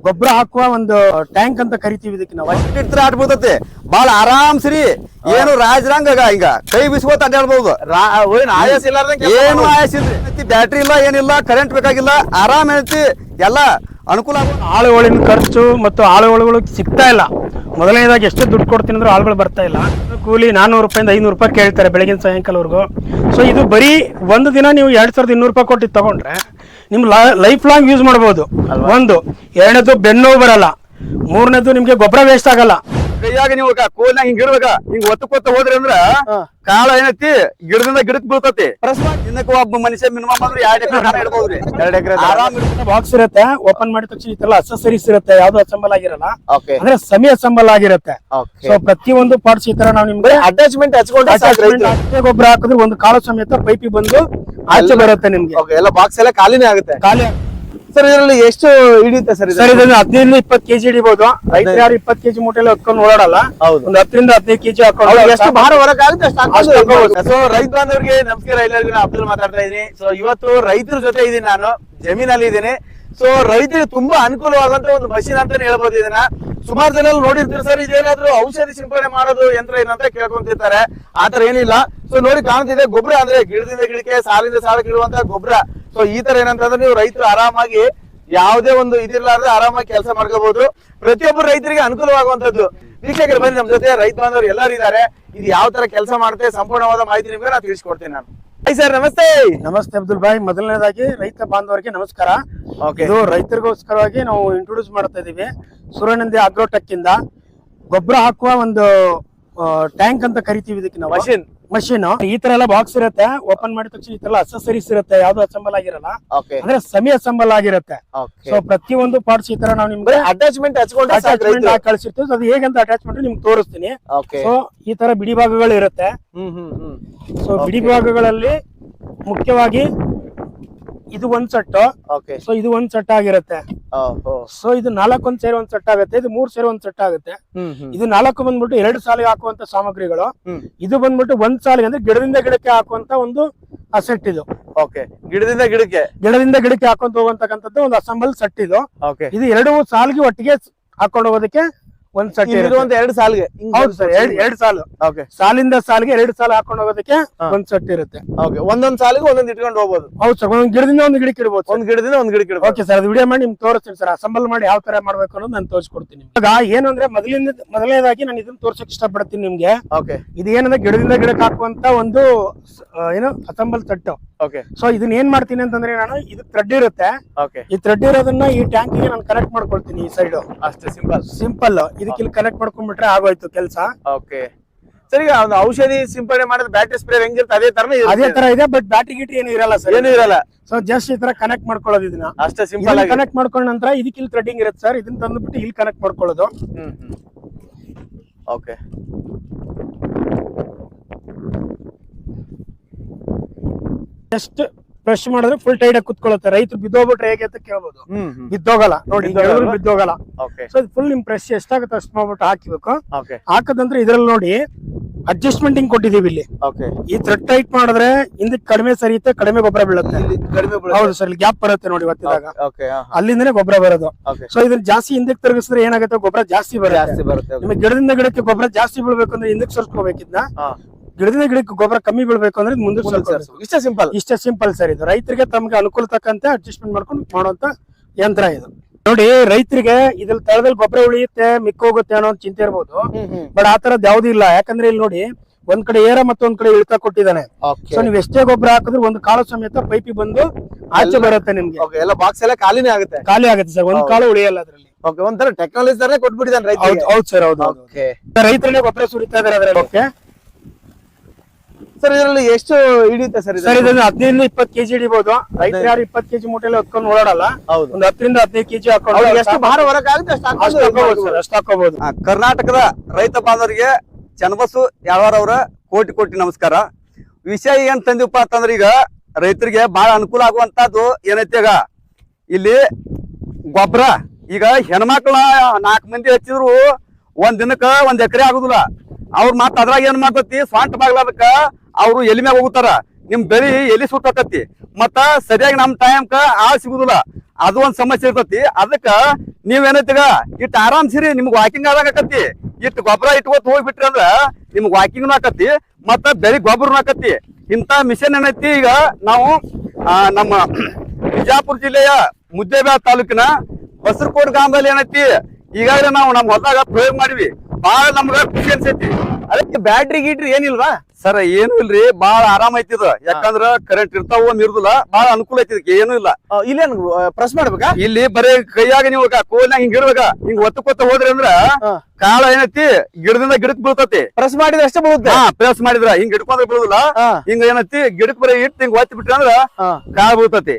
ಗೊಬ್ಬರ ಹಾಕುವ ಒಂದು ಟ್ಯಾಂಕ್ ಅಂತ ಕರಿತೀವಿ ಇದಕ್ಕೆ ನಾವು. ಇಟ್ರ ಆಡ್ಬೋದತ್ತೆ ಬಾಳ ಆರಾಮ್ ಸರಿ ಏನು ರಾಜರಂಗ ಹಿಂಗ ಕೈ ಬಿಸ್ಕೋತ ಅಡ್ಡಾಡ್ಬೋದು ಏನ್ ಆಯಾಸ ಇಲ್ಲ ಏನು ಆಯಾಸ ಇಲ್ರಿ. ಬ್ಯಾಟ್ರಿ ಇಲ್ಲ ಏನಿಲ್ಲ ಕರೆಂಟ್ ಬೇಕಾಗಿಲ್ಲ ಆರಾಮ್ ಐತಿ ಎಲ್ಲ ಅನುಕೂಲ ಆಗೋ ಆಳುಗಳಿನ ಖರ್ಚು ಮತ್ತು ಆಳುಗಳು ಸಿಗ್ತಾ ಇಲ್ಲ. ಮೊದಲನೇದಾಗಿ ಎಷ್ಟು ದುಡ್ಡು ಕೊಡ್ತೀನಿ ಅಂದ್ರೆ ಆಳುಗಳು ಬರ್ತಾ ಇಲ್ಲ. ಕೂಲಿ ನಾನ್ನೂರು ರೂಪಾಯಿಂದ ಐನೂರು ರೂಪಾಯಿ ಕೇಳ್ತಾರೆ ಬೆಳಗಿನ ಸಾಯಂಕಾಲವರೆಗೂ. ಸೊ ಇದು ಬರೀ ಒಂದು ದಿನ ನೀವು ಎರಡು ಸಾವಿರದ ಇನ್ನೂರು ರೂಪಾಯಿ ಕೊಟ್ಟು ತಗೊಂಡ್ರೆ ನಿಮ್ ಲೈಫ್ ಲಾಂಗ್ ಯೂಸ್ ಮಾಡ್ಬೋದು. ಒಂದು. ಎರಡನೇದು ಬೆನ್ನೋವು ಬರಲ್ಲ. ಮೂರನೇದು ನಿಮ್ಗೆ ಗೊಬ್ಬರ ವೇಸ್ಟ್ ಆಗಲ್ಲ. ಕೈಯಾಗ ನೀವು ಕೋಲ್ನಾಗ ಹಿಂಗ್ ಇಡ್ಬೇಕ ಹಿಂಗ್ ಒತ್ತಕೊತ್ತ ಹೋದ್ರಿ ಅಂದ್ರ ಕಾಳ ಏನೈತಿ ಗಿಡದಿಂದ ಗಿಡಕ್ ಬೀಳ್ತತಿ. ದಿನಕ್ಕೆ ಒಬ್ಬ ಮನುಷ್ಯ ಮಿನಿಮಮ್ ಅಂದ್ರೆ ಎರಡ್ ಎಕರೆ ಇಡ್ಬೋದ್ರಿ. ಎರಡ್ ಎಕರೆ ಆರಾಮ್. ಬಾಕ್ಸ್ ಇರುತ್ತೆ ಓಪನ್ ಮಾಡಿದ ತಕ್ಷಣ ಈ ತರ ಅಸಸರೀಸ್ ಇರುತ್ತೆ ಯಾವ್ದು ಅಸೆಂಬಲ್ ಆಗಿರಲ್ಲ. ಅಂದ್ರೆ ಸೆಮಿ ಅಸೆಂಬಲ್ ಆಗಿರುತ್ತೆ. ಸೊ ಪ್ರತಿ ಒಂದು ಪಾರ್ಟ್ಸ್ ಈ ತರ ನಾವು ನಿಮ್ಗೆ ಅಟ್ಯಾಚ್ಮೆಂಟ್ ಹಚ್ಕೊಂಡು ಗೊಬ್ಬರ ಹಾಕಿದ್ರೆ ಒಂದು ಕಾಳು ಸಮೇತ ಪೈಪಿ ಬಂದು ಆಚೆ ಬರುತ್ತೆ ನಿಮ್ಗೆ. ಎಲ್ಲ ಬಾಕ್ಸ್ ಎಲ್ಲ ಖಾಲಿನೇ ಆಗುತ್ತೆ. ಖಾಲಿ ಸರ್ ಇದರಲ್ಲಿ ಎಷ್ಟು ಹಿಡಿಯುತ್ತೆ ಸರ್ ಸರ್ ಇದನ್ನ ಹದಿನೈದು ಇಪ್ಪತ್ತು ಕೆಜಿ ಹಿಡಿಬಹುದು ರೈತರು ಯಾರು ಇಪ್ಪತ್ತು ಕೆಜಿ ಮೂಟೆಲ್ಲ ಹಾಕೊಂಡು ಓಡಾಡಲ್ಲ. ಹೌದು. ಒಂದು ಹತ್ತರಿಂದ ಹದಿನೈದು ಕೆಜಿ ಹಾಕೊಂಡು ಎಷ್ಟು ಭಾರ ಹೊರಗೆ ಆಗುತ್ತೆ ಸೊ ರೈತ ಬಾಂಧವರಿಗೆ ನಮಸ್ಕಾರ ಎಲ್ಲರಿಗೂ ನಾನು ಅಬ್ದುಲ್ ಮಾತಾಡ್ತಾ ಇದೀನಿ ಸೊ ಇವತ್ತು ರೈತರ ಜೊತೆ ಇದೀನಿ ನಾನು ಜಮೀನಲ್ಲಿ ಇದ್ದೀನಿ. ಸೊ ರೈತರಿಗೆ ತುಂಬಾ ಅನುಕೂಲವಾದಂತ ಒಂದು ಮಷಿನ್ ಅಂತಾನೆ ಹೇಳ್ಬೋದು ಇದನ್ನ. ಸುಮಾರು ಜನ ನೋಡಿರ್ತೀರಿ ಸರ್ ಇದೇನಾದ್ರು ಔಷಧಿ ಸಿಂಪಡಣೆ ಮಾಡೋದು ಯಂತ್ರ ಏನಂತ ಕೇಳ್ಕೊಂತಿರ್ತಾರೆ. ಆತರ ಏನಿಲ್ಲ. ಸೊ ನೋಡಿ ಕಾಣ್ತಿದೆ ಗೊಬ್ಬರ ಅಂದ್ರೆ ಗಿಡದಿಂದ ಗಿಡಕ್ಕೆ ಸಾಲಿಂದ ಸಾಲಕ್ಕೆ ಇಡುವಂತ ಗೊಬ್ಬರ. ಸೊ ಈ ತರ ಏನಂತಂದ್ರೆ ನೀವು ರೈತರು ಆರಾಮಾಗಿ ಯಾವುದೇ ಒಂದು ಇದಿರ್ಲಾರ್ದೆ ಆರಾಮಾಗಿ ಕೆಲಸ ಮಾಡ್ಕೋಬಹುದು ಪ್ರತಿಯೊಬ್ಬರು ರೈತರಿಗೆ ಅನುಕೂಲವಾಗುವಂತದ್ದು ವೀಕ್ಷಕರು ಬನ್ನಿ ನಮ್ಮ ಜೊತೆ ರೈತ ಬಾಂಧವರು ಎಲ್ಲರೂ ಇದ್ದಾರೆ. ಇದು ಯಾವ ತರ ಕೆಲಸ ಮಾಡುತ್ತೆ ಸಂಪೂರ್ಣವಾದ ಮಾಹಿತಿ ನಿಮ್ಗೆ ನಾನು ತಿಳಿಸ್ಕೊಡ್ತೀನಿ ನಾನು. ಐ ಸರ್ ನಮಸ್ತೆ. ನಮಸ್ತೆ ಅಬ್ದುಲ್ ಭಾಯ್. ಮೊದಲನೇದಾಗಿ ರೈತ ಬಾಂಧವರಿಗೆ ನಮಸ್ಕಾರ. ಓಕೆ ಇದು ರೈತರಿಗೋಸ್ಕರವಾಗಿ ನಾವು ಇಂಟ್ರೊಡ್ಯೂಸ್ ಮಾಡ್ತಾ ಇದೀವಿ. ಸುರನಂದಿ ಅಗ್ರೋಟೆಕ್ ಇಂದ ಗೊಬ್ಬರ ಹಾಕುವ ಒಂದು ಟ್ಯಾಂಕ್ ಅಂತ ಕರಿತೀವಿ ಇದಕ್ಕೆ ನಾವು. ಮಷಿನ್ ಮಷೀನ್ ಈ ತರ ಎಲ್ಲ ಬಾಕ್ಸ್ ಇರುತ್ತೆ. ಓಪನ್ ಮಾಡಿದ ತಕ್ಷಣ ಈ ತರ ಅಸೆಸರೀಸ್ ಇರುತ್ತೆ. ಯಾವ್ದು ಅಸೆಂಬಲ್ ಆಗಿರಲ್ಲ. ಅಂದ್ರೆ ಸೆಮಿ ಅಸೆಂಬಲ್ ಆಗಿರುತ್ತೆ. ಸೊ ಸೊ ಪ್ರತಿಯೊಂದು ಪಾರ್ಟ್ಸ್ ಈ ತರ ನಾವು ನಿಮ್ಗೆ ಅಟ್ಯಾಚ್ಮೆಂಟ್ ಅಟ್ಯಾಚ್ಮೆಂಟ್ ಕಳಿಸಿರ್ತೀವಿ. ಅದು ಹೇಗಂತ ಅಟ್ಯಾಚ್ಮೆಂಟ್ ನಿಮ್ಗೆ ತೋರಿಸ್ತೀನಿ. ಸೊ ಈ ತರ ಬಿಡಿ ಭಾಗಗಳು ಇರುತ್ತೆ. ಸೊ ಬಿಡಿ ಭಾಗಗಳಲ್ಲಿ ಮುಖ್ಯವಾಗಿ ಇದು ಒಂದ್ ಸೆಟ್ ಓಕೆ ಸೊ ಇದು ಒಂದ್ ಸೆಟ್ ಆಗಿರುತ್ತೆ. ಸೊ ಇದು ನಾಲ್ಕು ಒಂದ್ ಸೇರಿ ಒಂದ್ ಸೆಟ್ ಆಗುತ್ತೆ ಇದು ಮೂರ್ ಸೇರಿ ಒಂದ್ ಸೆಟ್ ಆಗುತ್ತೆ. ಇದು ನಾಲ್ಕು ಬಂದ್ಬಿಟ್ಟು ಎರಡು ಸಾಲಿಗೆ ಹಾಕುವಂತ ಸಾಮಗ್ರಿಗಳು. ಇದು ಬಂದ್ಬಿಟ್ಟು ಒಂದ್ ಸಾಲಿಗೆ ಅಂದ್ರೆ ಗಿಡದಿಂದ ಗಿಡಕ್ಕೆ ಹಾಕುವಂತ ಒಂದು ಸೆಟ್ ಇದು. ಓಕೆ ಗಿಡದಿಂದ ಗಿಡಕ್ಕೆ? ಗಿಡದಿಂದ ಗಿಡಕ್ಕೆ ಹಾಕೊಂತ ಹೋಗುವಂತಕ್ಕಂಥದ್ದು ಒಂದು ಅಸೆಂಬಲ್ ಸೆಟ್ ಇದು. ಇದು ಎರಡು ಸಾಲಿಗೆ ಒಟ್ಟಿಗೆ ಹಾಕೊಂಡು ಹೋಗೋದಕ್ಕೆ ಒಂದ್ ಸಟ್ಟಿ ಒಂದ್ ಎರಡ್ ಸಾಲಿಗೆ. ಹೌದು ಸರ್ ಎರಡ್ ಎರಡ್ ಸಾಲು. ಓಕೆ. ಸಾಲಿಂದ ಸಾಲಿಗೆ ಎರಡು ಸಾಲ ಹಾಕೊಂಡು ಹೋಗೋದಕ್ಕೆ. ಒಂದ್ ಸಟ್ಟಿ ಇರುತ್ತೆ. ಓಕೆ. ಒಂದೊಂದ್ ಸಾಲಿಗೆ ಒಂದೊಂದ್ ಇಟ್ಕೊಂಡು ಹೋಗ್ಬೋದು. ಹೌದು ಸರ್ ಒಂದ್ ಗಿಡದಿಂದ ಒಂದು ಗಿಡಕ್ಕೆ ಇಡ್ಬೋದು ಒಂದ್ ಗಿಡದಿಂದ ಒಂದ್ ಗಿಡಕ್ಕೆ ಇಡ್ಬೋದು. ಓಕೆ ಸರ್ ಅದು ವಿಡಿಯೋ ಮಾಡಿ ನಿಮ್ಗೆ ತೋರಿಸ್ತೀನಿ ಸರ್. ಅಸೆಂಬಲ್ ಮಾಡಿ ಯಾವ ತರ ಮಾಡ್ಬೇಕು ಅನ್ನೋದು ನಾನು ತೋರಿಸ್ಕೊಡ್ತೀನಿ ಈಗ ಏನಂದ್ರೆ ಮೊದಲಿಂದ ಮೊದಲನೇದಾಗಿ ನಾನು ಇದನ್ನ ತೋರ್ಸಕ್ ಇಷ್ಟಪಡ್ತೀನಿ ನಿಮ್ಗೆ. ಓಕೆ. ಇದು ಏನಂದ್ರೆ ಗಿಡದಿಂದ ಗಿಡಕ್ಕೆ ಹಾಕುವಂತ ಒಂದು ಏನು ಅಸೆಂಬಲ್ ತಟ್ಟು. ಸೊ ಇದನ್ನ ಏನ್ ಮಾಡ್ತೀನಿ ಅಂತಂದ್ರೆ ನಾನು ಇದು ಥ್ರೆಡ್ ಇರುತ್ತೆ. ಓಕೆ ಈ ಥ್ರೆಡ್ ಇರೋದನ್ನ ಈ ಟ್ಯಾಂಕಿಗೆ ನಾನು ಕನೆಕ್ಟ್ ಮಾಡ್ಕೊಳ್ತೀನಿ ಈ ಸೈಡ್ ಅಷ್ಟೇ ಸಿಂಪಲ್ ಸಿಂಪಲ್ ಇದಕ್ಕೆ ಇಲ್ಲಿ ಕನೆಕ್ಟ್ ಮಾಡ್ಕೊಂಡ್ಬಿಟ್ರೆ ಆಗೋಯ್ತು ಕೆಲಸ. ಓಕೆ ಸರಿ ಒಂದು ಔಷಧಿ ಸಿಂಪಡಣೆ ಮಾಡಿದ ಬ್ಯಾಟ್ರಿ ಸ್ಪ್ರೇ ಹೆಂಗಿರುತ್ತೆ? ಅದೇ ತರ ಅದೇ ತರ ಇದೆ ಬಟ್ ಬ್ಯಾಟ್ರಿ ಗಿಟ್ರಿ ಏನು ಇರಲ್ಲ ಸರ್. ಏನು ಇರಲ್ಲ. ಸೊ ಜಸ್ಟ್ ಈ ತರ ಕನೆಕ್ಟ್ ಮಾಡ್ಕೊಳ್ಳೋದು ಇದನ್ನ. ಅಷ್ಟೇ ಸಿಂಪಲ್ ಆಗಿ ಕನೆಕ್ಟ್ ಮಾಡ್ಕೊಂಡ ನಂತರ ಇದಕ್ಕೆ ಇಲ್ಲಿ ಥ್ರೆಡಿಂಗ್ ಇರುತ್ತೆ ಸರ್. ಇದನ್ನ ತಂದ್ಬಿಟ್ಟು ಇಲ್ಲಿ ಕನೆಕ್ಟ್ ಮಾಡ್ಕೊಳ್ಳೋದು. Hmm hmm. Okay just brush ಮಾಡಿದ್ರೆ ಫುಲ್ ಟೈಡ್ ಆಗಿ ಕುತ್ಕೊಳ್ಳುತ್ತೆ. ರೈತರು ಬಿದ್ದೋಗ್ಬಿಟ್ರೆ ಹೇಗೆ ಅಂತ ಕೇಳ್ಬೋದು. ಬಿದ್ದೋಗಲ್ಲ. ನೋಡಿ ಬಿದ್ದೋಗಲ್ಲ? ಸೊ ಫುಲ್ ನಿಮ್ ಪ್ರೆಸ್ ಎಷ್ಟಾಗುತ್ತೆ ಅಷ್ಟು ಮಾಡ್ಬಿಟ್ಟು ಹಾಕಿಬೇಕು. ಹಾಕದಂದ್ರೆ ಇದ್ರಲ್ಲಿ ನೋಡಿ ಅಡ್ಜಸ್ಟ್ಮೆಂಟ್ ಹಿಂಗ್ ಕೊಟ್ಟಿದೀವಿ ಇಲ್ಲಿ. ಈ ಥ್ರೆಡ್ ಟೈಟ್ ಮಾಡಿದ್ರೆ ಹಿಂದಕ್ಕೆ ಕಡಿಮೆ ಸರಿಯುತ್ತೆ ಕಡಿಮೆ ಗೊಬ್ಬರ ಬೀಳುತ್ತೆ. ಕಡಿಮೆ ಹೌದು ಸರ್ ಗ್ಯಾಪ್ ಬರುತ್ತೆ ನೋಡಿ ಒತ್ತಿದಾಗ ಅಲ್ಲಿಂದನೇ ಗೊಬ್ಬರ ಬರೋದು. ಸೊ ಇದನ್ನ ಜಾಸ್ತಿ ಹಿಂದಕ್ಕೆ ತಿರುಗಿಸಿದ್ರೆ ಏನಾಗುತ್ತೆ? ಗೊಬ್ಬರ ಜಾಸ್ತಿ ಬರುತ್ತೆ. ನಿಮಗೆ ಗಿಡದಿಂದ ಗಿಡಕ್ಕೆ ಗೊಬ್ಬರ ಜಾಸ್ತಿ ಬೀಳ್ಬೇಕು ಅಂದ್ರೆ ಹಿಂದಕ್ಕೆ ಸರ್ಸ್ಕೋಬೇಕಿದ್ನ. ಗಿಡದಿಂದ ಗಿಡಕ್ಕೆ ಗೊಬ್ಬರ ಕಮ್ಮಿ ಬೀಳ್ಬೇಕು ಅಂದ್ರೆ ಮುಂದೆ ಇಷ್ಟೇ ಸಿಂಪಲ್ ಇಷ್ಟೇ ಸಿಂಪಲ್ ಸರ್ ಇದು. ರೈತರಿಗೆ ತಮ್ಗೆ ಅನುಕೂಲ ತಕ್ಕಂತೆ ಅಡ್ಜಸ್ಟ್ಮೆಂಟ್ ಮಾಡ್ಕೊಂಡು ಮಾಡುವಂತ ಯಂತ್ರ ಇದು. ನೋಡಿ ರೈತರಿಗೆ ಇದ್ರಲ್ಲಿ ತಳದಲ್ಲಿ ಗೊಬ್ಬರ ಉಳಿಯುತ್ತೆ ಮಿಕ್ಕೋಗುತ್ತೆ ಅನ್ನೋ ಚಿಂತೆ ಇರ್ಬೋದು. ಬಟ್ ಆ ತರದ್ ಯಾವ್ದು ಇಲ್ಲ. ಯಾಕಂದ್ರೆ ಇಲ್ಲಿ ನೋಡಿ ಒಂದ್ ಕಡೆ ಏರ ಮತ್ತೊಂದ್ ಕಡೆ ಇಳಿತ ಕೊಟ್ಟಿದ್ದಾನೆ. ಸೊ ನೀವ್ ಎಷ್ಟೇ ಗೊಬ್ಬರ ಹಾಕಿದ್ರು ಒಂದು ಕಾಳು ಸಮೇತ ಪೈಪಿ ಬಂದು ಆಚೆ ಬರುತ್ತೆ ನಿಮ್ಗೆ. ಎಲ್ಲ ಬಾಕ್ಸ್ ಎಲ್ಲ ಖಾಲಿನೇ ಆಗುತ್ತೆ. ಖಾಲಿ ಆಗುತ್ತೆ ಸರ್. ಒಂದ್. ಕಾಳು ಉಳಿಯಲ್ಲ ಅದ್ರಲ್ಲಿ. ಒಂಥರ ಟೆಕ್ನಾಲಜಿ ಕೊಟ್ಬಿಟ್ಟಿದ್ದಾನೆ ಹೌದು ರೈತರಿಗೆ. ಹೌದು ಸರ್ ಹೌದು ರೈತರನ್ನೇ ಗೊಬ್ಬರ ಸುರಿತಾ ಇದಾರೆ ಅದ್ರಲ್ಲಿ. ಓಕೆ ಸರ್ ಇದರಲ್ಲಿ ಎಷ್ಟು ಹಿಡಿಯುತ್ತೆ ಸರ್ ಸರ್ ಇದನ್ನ ಹದಿನೈದು ಇಪ್ಪತ್ತು ಕೆಜಿ ಹಿಡಿಬಹುದು ರೈತರು ಯಾರು ಇಪ್ಪತ್ತು ಕೆಜಿ ಮೂಟೆಲ್ಲ ಹೊತ್ಕೊಂಡು ಓಡಾಡಲ್ಲ ಹೌದು. ಒಂದು ಹತ್ತರಿಂದ ಹದಿನೈದು ಕೆಜಿ ಹಾಕೊಂಡು ಎಷ್ಟು ಭಾರ ಹೊರಗಾಗುತ್ತೆ ಅಷ್ಟು ಅಷ್ಟು ಹಾಕೋಬಹುದು ಸರ್ ಅಷ್ಟು ಹಾಕೋಬಹುದು ಕರ್ನಾಟಕದ ರೈತ ಬಾಂಧವರಿಗೆ ಚನ್ನಬಸು ಯಾವಾರವ್ರ ಕೋಟಿ ಕೋಟಿ ನಮಸ್ಕಾರ. ವಿಷಯ ಏನ್ ತಂದಿವಪ್ಪ ಅಂತಂದ್ರೆ ಈಗ ರೈತರಿಗೆ ಬಹಳ ಅನುಕೂಲ ಆಗುವಂತದ್ದು ಏನೈತೆ ಈಗ? ಇಲ್ಲಿ ಗೊಬ್ಬರ. ಈಗ ಹೆಣ್ಮಕ್ಳ ನಾಲ್ಕು ಮಂದಿ ಹಚ್ಚಿದ್ರು ಒಂದ್ ದಿನಕ್ಕ ಒಂದ್ ಎಕರೆ ಆಗುದಿಲ್ಲ. ಅವ್ರ ಮತ್ತ ಅದ್ರಾಗ ಏನ್ ಮಾಡ್ತತಿ? ಸ್ವಂಟ ಬಾಗ್ಲಾದಕ್ಕ ಅವ್ರು ಎಲಿ ಮ್ಯಾಗ ಹೋಗುತ್ತಾರ ನಿಮ್ ಬೆಳಿ ಎಲ್ಲಿ ಸುಟ್ಟತಿ ಮತ್ತ ಸರಿಯಾಗಿ ನಮ್ ಟೈಮ್ಕ ಆಳ್ ಸಿಗುದಿಲ್ಲ. ಅದು ಒಂದ್ ಸಮಸ್ಯೆ ಇರ್ತತಿ. ಅದಕ್ಕ ನೀವ್ ಏನೈತಿಗ ಇಟ್ ಆರಾಮ್ ಸಿರಿ ನಿಮ್ಗೆ ವಾಕಿಂಗ್ ಆಕತಿ ಇಟ್ ಗೊಬ್ಬರ ಇಟ್ಕೋತ ಹೋಗ್ಬಿಟ್ರಿ ಅಂದ್ರ ನಿಮ್ಗೆ ವಾಕಿಂಗ್ ಆಕತಿ ಮತ್ತ ಬೆಳಿ ಗೊಬ್ಬರನು ಆಕತಿ ಇಂತ ಮಿಷನ್ ಏನೈತಿ? ಈಗ ನಾವು ನಮ್ಮ ಬಿಜಾಪುರ ಜಿಲ್ಲೆಯ ಮುದ್ದೇಬೇಳ ತಾಲೂಕಿನ ಬಸರಕೋಟ್ ಗ್ರಾಮದಲ್ಲಿ ಏನೈತಿ? ಈಗಾಗಲೇ ನಾವು ನಮ್ಮ ಹೊಲದಾಗ ಪ್ರಯೋಗ ಮಾಡಿವಿ. ಬಹಳ ನಮ್ಗ ಖುಷಿ ಅನ್ಸೈತಿ. ಅದಕ್ಕೆ ಬ್ಯಾಟ್ರಿ ಗೀಟ್ರಿ ಏನಿಲ್ವಾ? ಸರ್ ಏನು ಇಲ್ರಿ ಬಾಳ ಆರಾಮ ಐತಿ ಇದು. ಯಾಕಂದ್ರ ಕರೆಂಟ್ ಇರ್ತಾವ ಇರುದಿಲ್ಲ ಬಾಳ ಅನುಕೂಲ ಐತಿ ಏನು ಇಲ್ಲ. ಇಲ್ಲ ಇಲ್ಲೇನ್ ಪ್ರೆಸ್ ಮಾಡ್ಬೇಕಾ? ಇಲ್ಲಿ ಬರೀ ಕೈಯಾಗ ನೀವು ಕೋಲ್ನಾಗ ಹಿಂಗ್ ಇಡ್ಬೇಕ ಹಿಂಗ್ ಒತ್ತಕೊತ್ತ ಹೋದ್ರಿ ಅಂದ್ರ ಕಾಳ ಏನೈತಿ ಗಿಡದಿಂದ ಗಿಡಕ್ ಬೀಳ್ತತಿ. ಪ್ರೆಸ್ ಮಾಡಿದ್ರೆ ಅಷ್ಟೇ ಬೀಳುತ್ತೆ? ಪ್ರೆಸ್ ಮಾಡಿದ್ರ ಹಿಂಗ್ ಹಿಡ್ಕೊಂಡ್ರೆ ಬೀಳುದಿಲ್ಲ. ಹಿಂಗ ಏನೈತಿ ಗಿಡಕ್ ಬರೀ ಇಟ್ಟು ಹಿಂಗ್ ಒತ್ತಿ ಬಿಟ್ರಿ ಅಂದ್ರ ಕಾಳ ಬೀಳ್ತತಿ.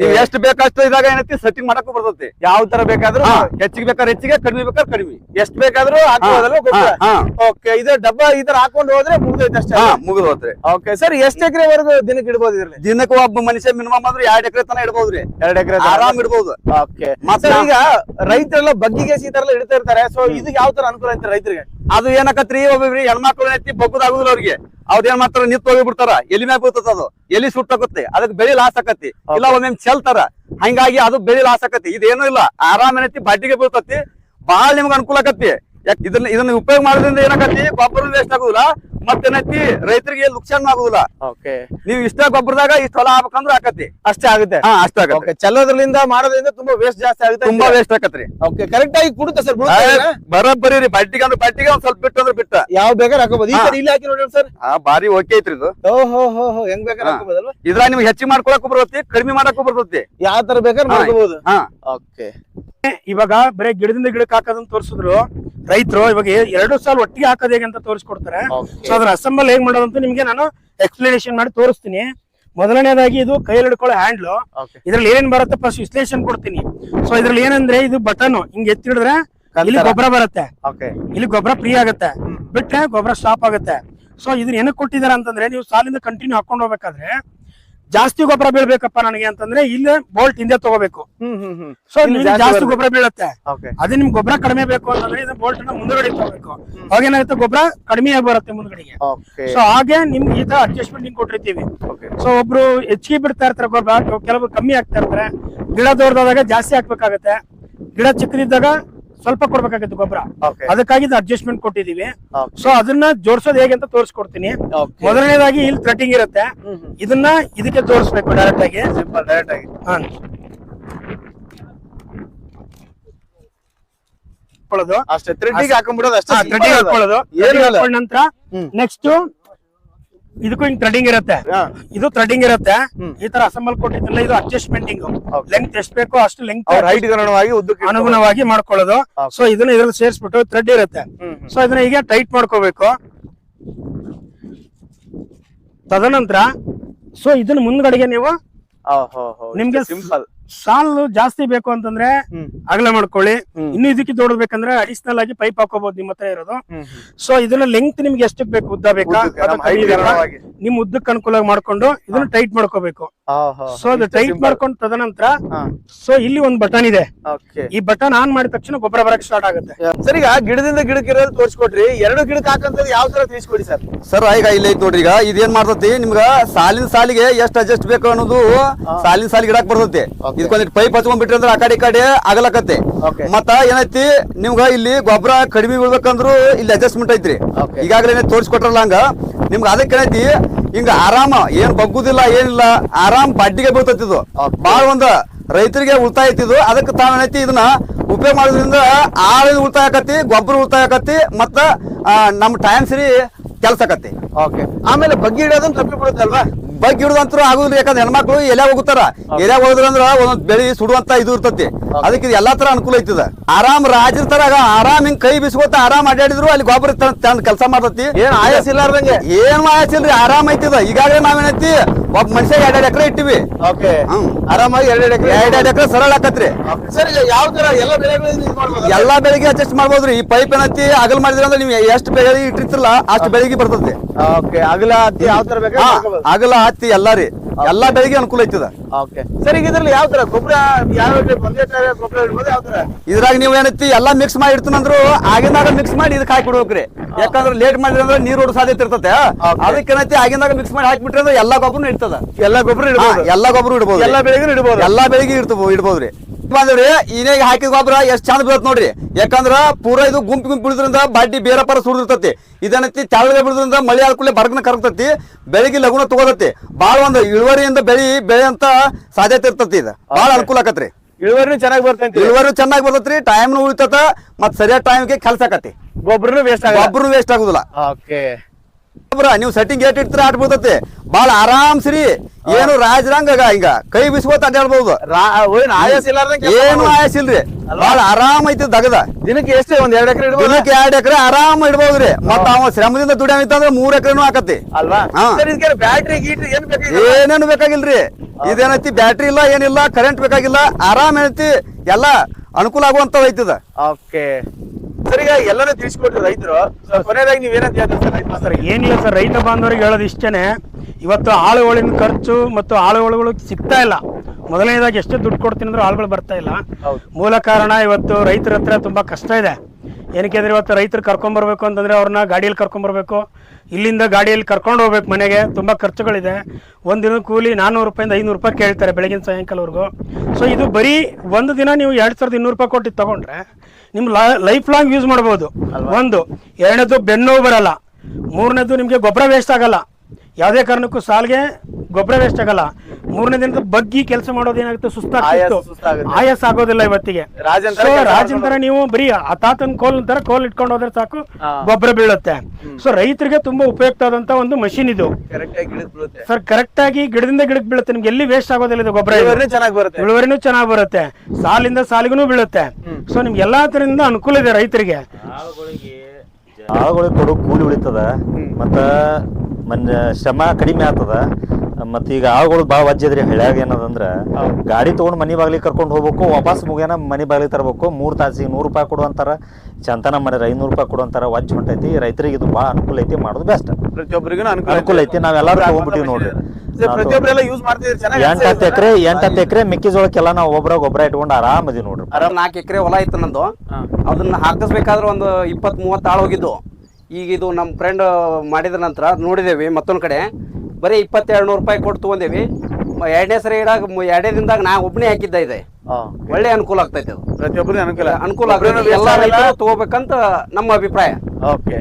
ನೀವ್ ಎಷ್ಟ್ ಬೇಕಷ್ಟು ಇದಾಗ ಏನೈತಿ ಸೆಟ್ಟಿಂಗ್ ಮಾಡಕ್ ಬರ್ತತಿ. ಯಾವ ತರ ಬೇಕಾದ್ರು ಹೆಚ್ಚಿಗೆ ಬೇಕಾದ್ರೆ ಹೆಚ್ಚಿಗೆ ಕಡಿಮೆ ಬೇಕಾದ್ರೆ ಕಡಿಮೆ. ಎಷ್ಟ್ ಬೇಕಾದ್ರೂ ಹಾಕೋದಲ್ಲ ಓಕೆ ಇದು ಡಬ್ಬ ಈ ತರ ಹಾಕೊಂಡು ಹೋದ್ರೆ ಮುಗ್ದೈತೆ ಅಷ್ಟೇ. ಹಾ ಮುಗಿದು ಹೋತ್ರಿ. ಓಕೆ ಸರ್ ಎಷ್ಟ್ ಎಕರೆವರೆಗೂ ದಿನಕ್ಕೆ ಇಡ್ಬೋದು ಇದ್ರಲ್ಲಿ? ದಿನಕ್ಕೆ ಒಬ್ಬ ಮನುಷ್ಯ ಮಿನಿಮಮ್ ಅಂದ್ರೆ ಎರಡ್ ಎಕರೆ ತನ ಇಡ್ಬೋದ್ರಿ. ಎರಡ್ ಎಕರೆ ಆರಾಮ್ ಇಡ್ಬೋದು. ಓಕೆ. ಮತ್ತೆ- ಈಗ ರೈತರೆಲ್ಲ ಬಗ್ಗಿಗೆ ಈ ತರ ಎಲ್ಲ ಇಡ್ತಾ ಇರ್ತಾರೆ. ಸೊ ಇದು ಯಾವ ತರ ಅನುಕೂಲ ಐತೆ ರೈತರಿಗೆ? ಅದು ಏನಕತ್ರಿ ಒಬ್ಬೊಬ್ರಿ ಹೆಣ್ಮಕ್ಳು ಐತಿ ಬಗ್ಗುದಾಗುದಿಲ್ಲ ಅವ್ರಿಗೆ. ಅವ್ರ ಏನ್ ಮಾಡ್ತಾರ ನಿಂತ್ ಹೋಗಿ ಬಿಡ್ತಾರ ಎಲಿ ಮ್ಯಾಗ ಬೀಳ್ತದ ಅದು. ಎಲಿ ಸುಟ್ಟಾಕತ್ತೆ. ಅದಕ್ಕೆ ಬೆಳಿ ಲಾಸ್ ಆಕತಿ ಇಲ್ಲ ಒಮ್ಮೆ ಚೆಲ್ತಾರ. ಹಂಗಾಗಿ ಅದು ಬೆಳಿ ಲಾಸ್ ಆಕತಿ ಇದೇನು ಇಲ್ಲ. ಆರಾಮ್ ಏನೈತಿ ಬಡ್ಡಿಗೆ ಬೀಳ್ತತಿ. ಬಾಳ ನಿಮ್ಗೆ ಅನುಕೂಲ ಆಕತಿ ಯಾಕ್ ಇದನ್ನ ಇದನ್ನ ಉಪಯೋಗ ಮಾಡೋದ್ರಿಂದ ಏನಾಗತ್ತಿ ಗೊಬ್ಬರ ವೇಸ್ಟ್ ಆಗುದಿಲ್ಲ. ಮತ್ತೇನೈತಿ? ರೈತರಿಗೆ ನುಕ್ಸಾನ್ ಆಗುದಿಲ್ಲ. ಓಕೆ. ನೀವು ಇಷ್ಟ ಗೊಬ್ಬರದಾಗ ಇಷ್ಟ ಹೊಲ ಆಗ್ಬೇಕಂದ್ರ ಆಕತಿ. ಅಷ್ಟೇ ಆಗುತ್ತೆ? ಹಾ ಅಷ್ಟ ಆಗುತ್ತೆ. ಓಕೆ ಚಲ್ಲೋದ್ರಿಂದ ಮಾಡೋದ್ರಿಂದ ತುಂಬಾ ವೇಸ್ಟ್ ಜಾಸ್ತಿ ಆಗುತ್ತೆ ತುಂಬಾ ವೇಸ್ಟ್ ಆಕತ್ರಿ. ಓಕೆ ಕರೆಕ್ಟ್ ಆಗಿ ಕುಡುತ್ತೆ ಸರ್ ಬರೋಬ್ಬರಿ ರೀ ಬಟ್ಟಿಗೆ ಅಂದ್ರೆ ಬಟ್ಟಿಗೆ ಒಂದ್ ಸ್ವಲ್ಪ ಬಿಟ್ಟು ಅಂದ್ರೆ ಬಿಟ್ಟ. ಯಾವ ಬೇಕಾದ್ರೆ ಹಾಕೋಬಹುದು ಈ ಸರಿ ಕಡೆ ಇಲ್ಲಿ ಹಾಕಿ ನೋಡಿ ಸರ್. ಹಾ ಬಾರಿ ಓಕೆ ಐತ್ರಿ ಇದು. ಓಹೋ ಹೋ ಹೋ ಹೆಂಗ್ ಬೇಕಾದ್ರೆ ಇದ್ರ ಹಾಕೋಬಹುದಲ್ವಾ ಇದ್ರಾಗ ನಿಮ್ಗೆ ಹೆಚ್ಚಿಗೆ ಮಾಡ್ಕೊಳಕ್ ಬರ್ತೈತಿ ಕಡಿಮೆ ಮಾಡಕ್ ಬರ್ತೈತಿ. ಯಾವ ತರ ಬೇಕಾದ್ರೆ. ಮಾಡ್ಕೋಬಹುದು ಹಾ. ಓಕೆ. ಇವಾಗ ಬರೀ ಗಿಡದಿಂದ ಗಿಡಕ್ಕೆ ಹಾಕೋದನ್ನ ತೋರಿಸಿದ್ರು. ರೈತರು ಇವಾಗ ಎರಡು ಸಾಲ ಒಟ್ಟಿಗೆ ಹಾಕೋದು ಹೇಗೆ ಅಂತ ತೋರಿಸ್ಕೊಡ್ತಾರೆ. ಸೊ ಅದನ್ನ ಅಸೆಂಬಲ್ ಹೇಗ್ ಮಾಡೋದಂತ ನಿಮ್ಗೆ ನಾನು ಎಕ್ಸ್ಪ್ಲನೇಷನ್ ಮಾಡಿ ತೋರಿಸ್ತೀನಿ. ಮೊದಲನೇದಾಗಿ ಇದು ಕೈಯಲ್ಲಿ ಹಿಡ್ಕೊಳ್ಳೋ ಹ್ಯಾಂಡ್ಲು ಇದ್ರಲ್ಲಿ ಏನ್ ಬರುತ್ತೆ ಫಸ್ಟ್ ವಿಶ್ಲೇಷಣೆ ಕೊಡ್ತೀನಿ. ಸೊ ಇದ್ರಲ್ಲಿ ಏನಂದ್ರೆ ಇದು ಬಟನ್ ಹಿಂಗ್ ಎತ್ತಿ ಹಿಡಿದ್ರೆ ಇಲ್ಲಿ. ಗೊಬ್ಬರ ಬರುತ್ತೆ. ಇಲ್ಲಿ ಗೊಬ್ಬರ ಫ್ರೀ ಆಗುತ್ತೆ. ಬಿಟ್ರೆ ಗೊಬ್ಬರ ಸ್ಟಾಪ್ ಆಗುತ್ತೆ. ಸೊ ಇದನ್ನ ಏನಕ್ಕೆ ಕೊಟ್ಟಿದ್ದಾರೆ ಅಂತಂದ್ರೆ ನೀವು ಸಾಲಿಂದ ಕಂಟಿನ್ಯೂ ಹಾಕೊಂಡು ಹೋಗ್ಬೇಕಾದ್ರೆ ಜಾಸ್ತಿ ಗೊಬ್ಬರ ಬೀಳ್ಬೇಕಪ್ಪ ನನಗೆ ಅಂತಂದ್ರೆ ಇಲ್ಲಿ ಬೋಲ್ಟ್ ಹಿಂದೆ ತಗೋಬೇಕು. ಸೊ ಜಾಸ್ತಿ ಗೊಬ್ಬರ ಬೀಳುತ್ತೆ. ಅದೇ ನಿಮ್ ಗೊಬ್ಬರ ಕಡಿಮೆ ಬೇಕು ಅಂತಂದ್ರೆ ಇದನ್ನ ಬೋಲ್ಟ್ನ ಮುಂದ್ಗಡೆ ತಗೋಬೇಕು. ಅವಾಗ ಏನಾಗುತ್ತೆ? ಗೊಬ್ಬರ ಕಡಿಮೆ ಆಗಿ ಬರುತ್ತೆ ಮುಂದ್ಗಡೆಗೆ. ಸೊ ಹಾಗೆ ನಿಮ್ಗೆ ಈ ತರ ಅಡ್ಜಸ್ಟ್ಮೆಂಟ್ ಹಿಂಗ್ ಕೊಟ್ಟಿರ್ತೀವಿ. ಸೊ ಒಬ್ರು ಹೆಚ್ಚಿಗೆ ಬಿಡ್ತಾ ಇರ್ತಾರೆ ಗೊಬ್ಬರ ಕೆಲವರು ಕಮ್ಮಿ ಆಗ್ತಾ ಇರ್ತಾರೆ. ಗಿಡ ದೊಡ್ಡದಾದಾಗ ಜಾಸ್ತಿ ಹಾಕ್ಬೇಕಾಗತ್ತೆ. ಗಿಡ ಚಿಕ್ಕದಿದ್ದಾಗ ಸ್ವಲ್ಪ ಕೊಡ್ಬೇಕಾಗತ್ತೆ ಗೊಬ್ಬರ. ಅದಕ್ಕಾಗಿ ಅಡ್ಜಸ್ಟ್ಮೆಂಟ್ ಕೊಟ್ಟಿದೀವಿ. ಸೊ ಅದನ್ನ ಜೋಡಿಸೋದು ಹೇಗೆ ಅಂತ ತೋರಿಸ್ಕೊಡ್ತೀನಿ. ಮೊದಲನೇದಾಗಿ ಇಲ್ಲಿ ಥ್ರೆಟಿಂಗ್ ಇರುತ್ತೆ. ಇದನ್ನ ಇದಕ್ಕೆ ಜೋಡಿಸ್ಬೇಕು ಡೈರೆಕ್ಟ್ ಆಗಿ. ಸಿಂಪಲ್ ಡೈರೆಕ್ಟ್ ಆಗಿ. ಹಾ. ಹಾಕೊಳ್ಳೋದು ಅಷ್ಟೇ ಥ್ರೆಡ್ಡಿಗೆ ಹಾಕೊಂಡ್ಬಿಡೋದು ಅಷ್ಟೇ ಥ್ರೆಡಿಂಗ್ ಹಾಕೊಳ್ಳೋದು. ನಂತರ ನೆಕ್ಸ್ಟ್ ಇದಕ್ಕೂ ಹಿಂಗ್ ಥ್ರೆಡಿಂಗ್ ಇರುತ್ತೆ. ಇದು ಥ್ರೆಡಿಂಗ್ ಇರುತ್ತೆ. ಈ ತರ ಅಸೆಂಬಲ್ ಕೊಟ್ಟಿದ್ದಲ್ಲ ಇದು ಅಡ್ಜಸ್ಟ್ಮೆಂಟಿಂಗ್. ಲೆಂತ್ ಎಷ್ಟು ಬೇಕೋ ಅಷ್ಟು ಲೆಂತ್ ಅವ್ರ ಹೈಟ್ ಅನುಗುಣವಾಗಿ ಉದ್ದಕ್ಕೆ ಅನುಗುಣವಾಗಿ ಮಾಡ್ಕೊಳ್ಳೋದು. ಸೊ ಇದನ್ನ ಇದ್ರಲ್ಲಿ ಸೇರಿಸ್ಬಿಟ್ಟು ಥ್ರೆಡ್ ಇರುತ್ತೆ. ಸೊ ಇದನ್ನ ಈಗ ಟೈಟ್ ಮಾಡ್ಕೋಬೇಕು. ತದನಂತರ ಸೊ ಇದನ್ನ ಮುಂದ್ಗಡೆಗೆ ನೀವು ನಿಮ್ಗೆ ಸಿಂಪಲ್ ಸಾಲು ಜಾಸ್ತಿ ಬೇಕು ಅಂತಂದ್ರೆ ಅಗಲ ಮಾಡ್ಕೊಳ್ಳಿ. ಇನ್ನು ಇದಕ್ಕೆ ದೊಡ್ಡಬೇಕಂದ್ರೆ ಅಡಿಷನಲ್ ಆಗಿ ಪೈಪ್ ಹಾಕೋಬಹುದು ನಿಮ್ಮ ಹತ್ರ ಇರೋದು. ಸೊ ಇದನ್ನ ಲೆಂತ್ ನಿಮ್ಗೆ ಎಷ್ಟಕ್ ಬೇಕು ಉದ್ದ ಬೇಕಾ? ನಿಮ್ ಉದ್ದಕ್ಕೆ ಅನುಕೂಲ ಮಾಡ್ಕೊಂಡು ಇದನ್ನ ಟೈಟ್ ಮಾಡ್ಕೋಬೇಕು. ಸೊ ಅದು ಟೈಟ್ ಮಾಡ್ಕೊಂಡು ತದನಂತರ ಸೊ ಇಲ್ಲಿ ಒಂದು ಬಟನ್ ಇದೆ. ಓಕೆ ಈ ಬಟನ್ ಆನ್ ಮಾಡಿದ ತಕ್ಷಣ ಗೊಬ್ಬರ ಬರಕ್ ಸ್ಟಾರ್ಟ್ ಆಗುತ್ತೆ. ಸರ್ ಈಗ ಗಿಡದಿಂದ ಗಿಡಕ್ಕೆ ಇರೋದು ತೋರಿಸ್ಕೊಡ್ರಿ ಎರಡು ಗಿಡಕ್ಕೆ ಹಾಕಂತ ಯಾವ ತರ ತಿಳಿಸ್ಕೊಡಿ ಸರ್ ಸರ್ ಈಗ ಇಲ್ಲ ಐತಿ ನೋಡ್ರಿ ಈಗ ಇದೇನ್ ಮಾಡ್ತತಿ? ನಿಮ್ಗ ಸಾಲಿನ ಸಾಲಿಗೆ ಎಷ್ಟ್ ಅಡ್ಜಸ್ಟ್ ಬೇಕು ಅನ್ನೋದು ಸಾಲಿನ ಸಾಲಿಗೆ ಗಿಡಕ್ ಬರ್ತೈತಿ. ಇದಕ್ಕೊಂದಿಟ್ಟು ಪೈಪ್ ಹಚ್ಕೊಂಡ್ಬಿಟ್ರಿ ಅಂದ್ರೆ ಆ ಕಡೆ ಈ ಕಡೆ ಆಗಲಕತ್ತೆ. ಮತ್ತ ಏನೈತಿ ನಿಮ್ಗ ಇಲ್ಲಿ ಗೊಬ್ಬರ ಕಡಿಮೆ ಬೀಳ್ಬೇಕಂದ್ರು ಇಲ್ಲಿ ಅಡ್ಜಸ್ಟ್ಮೆಂಟ್ ಐತ್ರಿ. ಈಗಾಗಲೇ ತೋರಿಸ್ಕೊಟ್ರಲ್ಲ ಹಂಗ ನಿಮ್ಗೆ ಅದಕ್ಕೆ ಏನೈತಿ ಹಿಂಗ ಆರಾಮ ಏನ್ ಬಗ್ಗುದಿಲ್ಲ ಏನಿಲ್ಲ ಆರಾಮ್ ಬಡ್ಡಿಗೆ ಇದು. ಬಾಳ ಒಂದ್ ರೈತರಿಗೆ ಉಳಿತಾಯ ಐತಿದ್ದು ಅದಕ್ಕೆ ತಾವೇನೈತಿ ಇದನ್ನ ಉಪಯೋಗ ಮಾಡೋದ್ರಿಂದ ಆಳಿದ ಉಳಿತಾಯ ಆಕತಿ ಗೊಬ್ಬರ ಉಳಿತಾಯ ಆಕತಿ ಮತ್ತ ನಮ್ ಟೈಮ್ ಸರಿ ಕೆಲ್ಸ ಆಕತಿ ಓಕೆ ಆಮೇಲೆ ಬಗ್ಗಿ ಇಡೋದನ್ನ ತಪ್ಪಿ ಬಿಡುತ್ತಲ್ವಾ ಬಗ್ಗೆ ಹಿಡಿದಂತರೂ ಆಗುದಿಲ್ಲ ಯಾಕಂದ್ರೆ ಹೆಣ್ಮಕ್ಳು ಎಲೆ ಹೋಗುತ್ತಾರ? ಎಲೆ ಹೋದ್ರಂದ್ರ ಒಂದೊಂದ್ ಬೆಳಿ ಸುಡುವಂತ ಇದು ಇರ್ತತಿ. ಅದಕ್ಕೆ ಎಲ್ಲಾ ತರ ಅನುಕೂಲ ಐತದ. ಆರಾಮ್ ರಾಜರ ತರ ಆರಾಮ್ ಹಿಂಗ್ ಕೈ ಬಿಸ್ಕೋತ ಆರಾಮ್ ಅಡ್ಡಾಡಿದ್ರು ಅಲ್ಲಿ ಗೊಬ್ಬರ ತಂದ್ ಕೆಲಸ ಮಾಡ್ತತಿ. ಏನ್ ಆಯಾಸ ಇಲ್ಲಾರ್ದಂಗೆ? ಏನ್ ಆಯ್ತಿಲ್ರಿ ಆರಾಮ್ ಐತಿದ. ಈಗಾಗಲೇ ನಾವೇನೈತಿ ಒಬ್ಬ ಮನುಷ್ಯ ಎರಡೆರಡು ಎಕರೆ ಇಟ್ಟಿವಿ. ಆರಾಮಾಗಿ ಎರಡು ಎಕರೆ ಎರಡೆರಡು ಎಕರೆ ಸರಳ ಆಕತ್ರಿ. ಸರ್ ಯಾವ ತರ ಎಲ್ಲಾ ಬೆಳೆಗಳಿಂದ ಇದು ಎಲ್ಲಾ ಬೆಳಿಗ್ಗೆ ಅಡ್ಜಸ್ಟ್ ಮಾಡ್ಬೋದ್ರಿ. ಈ ಪೈಪ್ ಏನೈತಿ ಅಗಲ್ ಮಾಡಿದ್ರ ಅಂದ್ರೆ ನೀವು ಎಷ್ಟು ಬೆಳೆ ಇಟ್ಟಿರ್ತಿಲ್ಲ ಅಷ್ಟು ಬೆಳಿಗ್ಗೆ ಬರ್ತದೆ ಓಕೆ. ಅಗಲ ಯಾವ ತರ ಅಗಲ ಹತ್ತಿ ಎಲ್ಲಾ ರೀ. ಎಲ್ಲಾ ಬೆಳಿಗ್ಗೆ ಅನುಕೂಲ ಐತದ. ಓಕೆ. ಸರ್ ಈಗ ಇದ್ರಲ್ಲಿ ಯಾವ ತರ ಗೊಬ್ಬರ ಯಾವ ಟೈಪ್ ಒಂದೇ ತರ ಗೊಬ್ಬರ ಇಡ್ಬೋದು ಯಾವ ತರ ಇದ್ರಾಗ ನೀವು ಏನೈತಿ ಎಲ್ಲಾ ಮಿಕ್ಸ್ ಮಾಡಿ ಇಡ್ತೀನಂದ್ರು ಆಗಿಂದಾಗ ಮಿಕ್ಸ್ ಮಾಡಿ ಇದಕ್ಕೆ ಹಾಕಿ ಬಿಡ್ಬೇಕ್ರಿ. ಯಾಕಂದ್ರೆ ಲೇಟ್ ಮಾಡಿದ್ರೆ ಅಂದ್ರೆ ನೀರು ಓಡೋ ಸಾಧ್ಯತೆ ಇರ್ತತೆ. ಅದಕ್ಕೆ ಏನೈತಿ ಆಗಿಂದಾಗ ಮಿಕ್ಸ್ ಮಾಡಿ ಹಾಕ್ಬಿಟ್ರೆ ಅಂದ್ರೆ ಎಲ್ಲಾ ಗೊಬ್ಬರನು ಇರ್ತದ. ಎಲ್ಲಾ ಗೊಬ್ಬರ ಇಡ್ಬೋದು. ಎಲ್ಲಾ ಗೊಬ್ಬರ ಇಡ್ಬೋದು. ಎಲ್ಲಾ ಬೆಳೆಗೂ ಇಡ್ಬೋದು. ಎಲ್ಲಾ ಬೆಳಿಗ್ಗೆ ಇಡ್ತಬೋ ಇಡ್ಬೋದ್ರಿ. ಬಂದ್ರಿ ಈನೇಗ ಹಾಕಿದ ಗೊಬ್ಬರ ಎಷ್ಟ್ ಚಂದ ಬೀಳತ್ ನೋಡ್ರಿ. ಯಾಕಂದ್ರ ಪೂರ ಇದು ಗುಂಪು ಗುಂಪು ಬಿಳಿದ್ರಿಂದ ಬಾಡ್ಡಿ ಬೇರೆ ಪರ ಸುಡಿರ್ತತಿ ಇದನ್ನತಿ ತೆಳಗೆ ಬಿಳಿದ್ರಿಂದ ಮಳೆ ಆದ್ಕೂಲೆ ಬರಗ್ನ ಕರಗ್ತತಿ ಬೆಳಿಗ್ಗೆ ಲಗುನ ತಗೋತತಿ. ಬಾಳ ಒಂದು ಇಳುವರಿಯಿಂದ ಬೆಳಿ ಬೆಳೆ ಅಂತ ಸಾಧ್ಯತೆ ಇರ್ತತಿ ಇದು. ಬಾಳ ಅನುಕೂಲ ಆಕತ್ರಿ. ಇಳುವರಿನೂ ಚೆನ್ನಾಗಿ ಬರ್ತೈತಿ ಇಳುವರಿ ಚೆನ್ನಾಗಿ ಟೈಮ್ ಟೈಮ್ನು ಉಳಿತತ ಮತ್ ಸರಿಯಾದ ಟೈಮ್ಗೆ ಕೆಲಸ ಆಕತಿ ಗೊಬ್ಬರನು ವೇಸ್ಟ್ ಆಗಲ್ಲ? ಗೊಬ್ಬರನು ವೇಸ್ಟ್ ಆಗುದಿಲ್ಲ. ಓಕೆ ಗೊಬ್ಬರ ನೀವು ಸೆಟ್ಟಿಂಗ್ ಏಟ್ ಇಡ್ತೀರ ಆಟ ಬೀಳ್ತತಿ ಬಾಳ ಆರಾಮ್ ಸಿರಿ. ಏನು ರಾಜರಂಗ ಹಿಂಗ ಕೈ ಬಿಸ್ಕೋತ ಅಂತ ಹೇಳ್ಬಹುದು ಆಯಸ್ ಇಲ್ಲಾರ್ದಂಗೆ ಏನು ಆಯಸ್ ಇಲ್ರಿ. ಬಾಳ ಆರಾಮ್ ಐತಿ ದಗದ. ದಿನಕ್ಕೆ ಎಷ್ಟೇ ಒಂದ್ ಎರಡ್ ಎಕರೆ ದಿನಕ್ಕೆ ಎರಡ್ ಎಕರೆ ಆರಾಮ್ ಇಡ್ಬೋದ್ರಿ. ಮತ್ತ ಅವ ಶ್ರಮದಿಂದ ದುಡಿಯಾವಿತ್ತಂದ್ರ ಮೂರ್ ಎಕರೆನು ಆಕತಿ ಅಲ್ವಾ? ಬ್ಯಾಟ್ರಿ ಗೀಟ್ರಿ ಏನೇನು ಬೇಕಾಗಿಲ್ರಿ. ಇದೇನೈತಿ ಬ್ಯಾಟ್ರಿ ಇಲ್ಲ ಏನಿಲ್ಲ ಕರೆಂಟ್ ಬೇಕಾಗಿಲ್ಲ ಆರಾಮ್ ಏನೈತಿ ಎಲ್ಲಾ ಅನುಕೂಲ ಆಗುವಂತದ್ ಐತದ. ಓಕೆ. ಸರ್ ಈಗ ಎಲ್ಲರೂ ತಿಳಿಸ್ಕೊಟ್ರು ರೈತರು ಕೊನೆಯದಾಗಿ ಏನಂತ ಹೇಳ್ತೀರಿ ಸರ್ ರೈತ ಏನಿಲ್ಲ ಸರ್ ರೈತ ಬಾಂಧವರಿಗೆ ಹೇಳೋದು ಇಷ್ಟೇ ಇವತ್ತು ಆಳುಗಳಿನ ಖರ್ಚು ಮತ್ತು ಆಳುಗಳು ಸಿಗ್ತಾ ಇಲ್ಲ. ಮೊದಲನೇದಾಗಿ ಎಷ್ಟು ದುಡ್ಡು ಕೊಡ್ತೀನಿ ಅಂದ್ರೆ ಆಳುಗಳು ಬರ್ತಾ ಇಲ್ಲ. ಮೂಲ ಕಾರಣ ಇವತ್ತು ರೈತರ ಹತ್ರ ತುಂಬಾ ಕಷ್ಟ ಇದೆ. ಏನಕ್ಕೆ ಅಂದರೆ ಇವತ್ತು ರೈತರು ಕರ್ಕೊಂಬರ್ಬೇಕು ಅಂತಂದರೆ ಅವ್ರನ್ನ ಗಾಡಿಯಲ್ಲಿ ಕರ್ಕೊಂಬರ್ಬೇಕು ಇಲ್ಲಿಂದ ಗಾಡಿಯಲ್ಲಿ ಕರ್ಕೊಂಡು ಹೋಗ್ಬೇಕು ಮನೆಗೆ. ತುಂಬ ಖರ್ಚುಗಳಿದೆ. ಒಂದು ದಿನದ ಕೂಲಿ ನಾನ್ನೂರು ರೂಪಾಯಿಂದ ಐನೂರು ರೂಪಾಯಿ ಕೇಳ್ತಾರೆ ಬೆಳಗಿನ ಸಾಯಂಕಾಲವರೆಗೂ. ಸೊ ಇದು ಬರೀ ಒಂದು ದಿನ ನೀವು ಎರಡು ಸಾವಿರದ ಇನ್ನೂರು ರೂಪಾಯಿ ಕೊಟ್ಟು ತಗೊಂಡ್ರೆ ನಿಮ್ಮ ಲೈಫ್ ಲಾಂಗ್ ಯೂಸ್ ಮಾಡ್ಬೋದು. ಒಂದು ಎರಡನೇದು ಬೆನ್ನೋವು ಬರಲ್ಲ. ಮೂರನೇದು ನಿಮಗೆ ಗೊಬ್ಬರ ವೇಸ್ಟ್ ಆಗಲ್ಲ. ಯಾವುದೇ ಕಾರಣಕ್ಕೂ ಸಾಲಿಗೆ ಗೊಬ್ಬರ ವೇಸ್ಟ್ ಆಗಲ್ಲ. ಮೂರನೇ ದಿನದ ಬಗ್ಗಿ ಕೆಲಸ ಮಾಡೋದು ಏನಾಗುತ್ತೆ? ಸುಸ್ತಾಗ್ತಿತ್ತು. ಆಯಾಸ ಸುಸ್ತಾಗುತ್ತೆ. ಆಯಾಸ ಆಗೋದಿಲ್ಲ ಇವತ್ತಿಗೆ. ರಾಜನ್ ತರ So, ರಾಜನ್ ತರ ನೀವು ಬರೀ ಆ ತಾತನ ಕೋಲ್ ತರ ಕೋಲ್ ಇಟ್ಕೊಂಡು ಹೋದ್ರೆ ಸಾಕು ಗೊಬ್ಬರ ಬೀಳುತ್ತೆ. ಸೊ ರೈತರಿಗೆ ತುಂಬಾ ಉಪಯುಕ್ತ ಆದಂತ ಒಂದು ಮಷಿನ್ ಇದು. ಸರ್ ಕರೆಕ್ಟ್ ಆಗಿ ಗಿಡದಿಂದ ಗಿಡಕ್ಕೆ ಬೀಳುತ್ತೆ. ನಿಮ್ಗೆ ಎಲ್ಲಿ ವೇಸ್ಟ್ ಆಗೋದಿಲ್ಲ ಇದು ಗೊಬ್ಬರ ಇಳುವರಿನೂ ಚೆನ್ನಾಗಿ ಬರುತ್ತೆ. ಇಳುವರಿನೂ ಚೆನ್ನಾಗಿ ಬರುತ್ತೆ. ಸಾಲಿಂದ ಸಾಲಿಗೂ ಬೀಳುತ್ತೆ. ಸೊ ನಿಮ್ಗೆ ಎಲ್ಲಾ ತರದಿಂದ ಅನುಕೂಲ ಇದೆ ರೈತರಿಗೆ. ಆಳುಗಳಿಗೆ ಕೊಡೋ ಕೂಲಿ ಉಳಿತದ ಮತ್ತ ಮನ್ ಶ್ರಮ ಕಡಿಮೆ ಆಗ್ತದ. ಮತ್ತು ಈಗ ಆಳುಗಳು ಭಾಳ ವಜ್ಜದ್ರಿ ಹಳ್ಯಾಗ ಏನದಂದ್ರೆ ಗಾಡಿ ತೊಗೊಂಡು ಮನಿ ಬಾಗಿಲಿಗೆ ಕರ್ಕೊಂಡು ಹೋಗ್ಬೇಕು ವಾಪಸ್ ಮುಗಿಯನ ಮನಿ ಬಾಗಿಲಿಗೆ ತರಬೇಕು ಮೂರು ತಾಸಿಗೆ ನೂರು ರೂಪಾಯಿ ಕೊಡು ಅಂತಾರ ಚಂತನ ಮನೆ ಐನೂರು ರೂಪಾಯಿ ಕೊಡು ಅಂತಾರ ವಜ್ಜ ಹೊಂಟೈತಿ ರೈತರಿಗೆ ಇದು ಭಾಳ ಅನುಕೂಲ ಐತಿ ಮಾಡೋದು ಬೆಸ್ಟ್. ಪ್ರತಿಯೊಬ್ಬರಿಗೂ ಅನುಕೂಲ ಅನುಕೂಲ ಐತಿ ನಾವೆಲ್ಲರೂ ತಗೊಂಡ್ಬಿಟ್ಟಿವಿ ನೋಡ್ರಿ. ಪ್ರತಿಯೊಬ್ಬರೆಲ್ಲ ಯೂಸ್ ಮಾಡ್ತಿದ್ರೆ ಚೆನ್ನಾಗಿ ಎಂಟು ಹತ್ತು ಎಕರೆ ಎಂಟ್ ಹತ್ತು ಎಕರೆ ಮೆಕ್ಕೆಜೋಳಕ್ಕೆಲ್ಲ ನಾವು ಒಬ್ಬರ ಗೊಬ್ಬರ ಇಟ್ಕೊಂಡು ಆರಾಮದಿ ನೋಡ್ರಿ. ಆರಾಮ್ ನಾಲ್ಕು ಎಕರೆ ಹೊಲ ಇತ್ತು ನಂದು. ಅದನ್ನ ಹಾಕಿಸ್ಬೇಕಾದ್ರೆ ಒಂದು ಇಪ್ಪತ್ತ್ ಮೂವತ್ತು ಆಳು ಹೋಗಿದ್ದು ಈಗ ಇದು ನಮ್ಮ ಫ್ರೆಂಡ್ ಮಾಡಿದ ನಂತರ ನೋಡಿದೇವಿ ಮತ್ತೊಂದು ಕಡೆ. ಬರೀ ಇಪ್ಪತ್ತೆರಡು ನೂರು ರೂಪಾಯಿ ಕೊಟ್ಟು ತೊಗೊಂಡೇವಿ. ಎರಡನೇ ಸರಿ ಇಡಾಗ ಎರಡೇ ಎರಡನೇ ದಿನದಾಗ ನಾ ಒಬ್ಬನೇ ಹಾಕಿದ್ದ ಇದೆ. ಒಳ್ಳೆ ಅನುಕೂಲ ಆಗ್ತೈತೆ ಅದು. ಪ್ರತಿಯೊಬ್ಬರಿಗೆ ಅನುಕೂಲ. ಅನುಕೂಲ ಆಗ್ತೈತೆ. ಎಲ್ಲ ರೈತರು ತಗೋಬೇಕಂತ ನಮ್ಮ ಅಭಿಪ್ರಾಯ. ಓಕೆ.